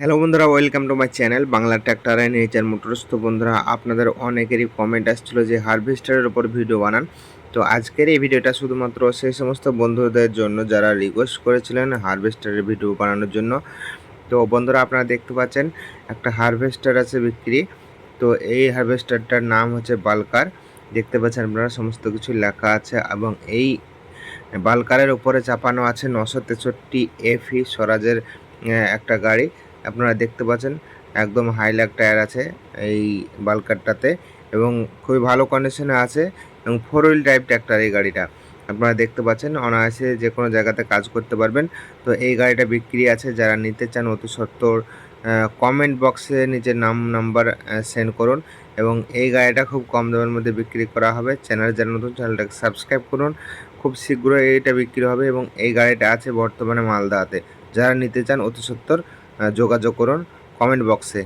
Hello বন্ধুরা welcome to my channel Bangla tractor and nature motors তো বন্ধুরা, আপনাদের অনেকেরই কমেন্ট আসছিল যে হারভেস্টারের ওপর ভিডিও বানান। তো আজকের এই ভিডিওটা শুধুমাত্র সেই সমস্ত বন্ধুদের জন্য যারা রিকোয়েস্ট করেছিলেন হারভেস্টারের ভিডিও বানানোর জন্য। তো বন্ধুরা, আপনারা দেখতে পাচ্ছেন, একটা হারভেস্টার আছে বিক্রি। তো এই হারভেস্টারটার নাম হচ্ছে বালকার। দেখতে পাচ্ছেন আপনারা, সমস্ত কিছু লেখা আছে এবং এই বালকারের উপরে চাপানো আছে নশো তেষট্টি এফি স্বরাজের একটা গাড়ি। আপনারা দেখতে পাচ্ছেন, একদম হাইলাক টায়ার আছে এই বালকারটাতে এবং খুবই ভালো কন্ডিশনে আছে এবং ফোর হুইল ড্রাইভ ট্র্যাক্টর এই গাড়িটা। আপনারা দেখতে পাচ্ছেন, অনায়াসে যে কোনো জায়গাতে কাজ করতে পারবেন। তো এই গাড়িটা বিক্রি আছে, যারা নিতে চান অতি সত্তর কমেন্ট বক্সে নিজের নাম নাম্বার সেন্ড করুন এবং এই গাড়িটা খুব কম দামের মধ্যে বিক্রি করা হবে। চ্যানেল যারা নতুন চ্যানেলটাকে সাবস্ক্রাইব করুন। খুব শীঘ্রই এইটা বিক্রি হবে এবং এই গাড়িটা আছে বর্তমানে মালদাতে। যারা নিতে চান অতি সত্তর যোগাযোগ করুন কমেন্ট বক্সে।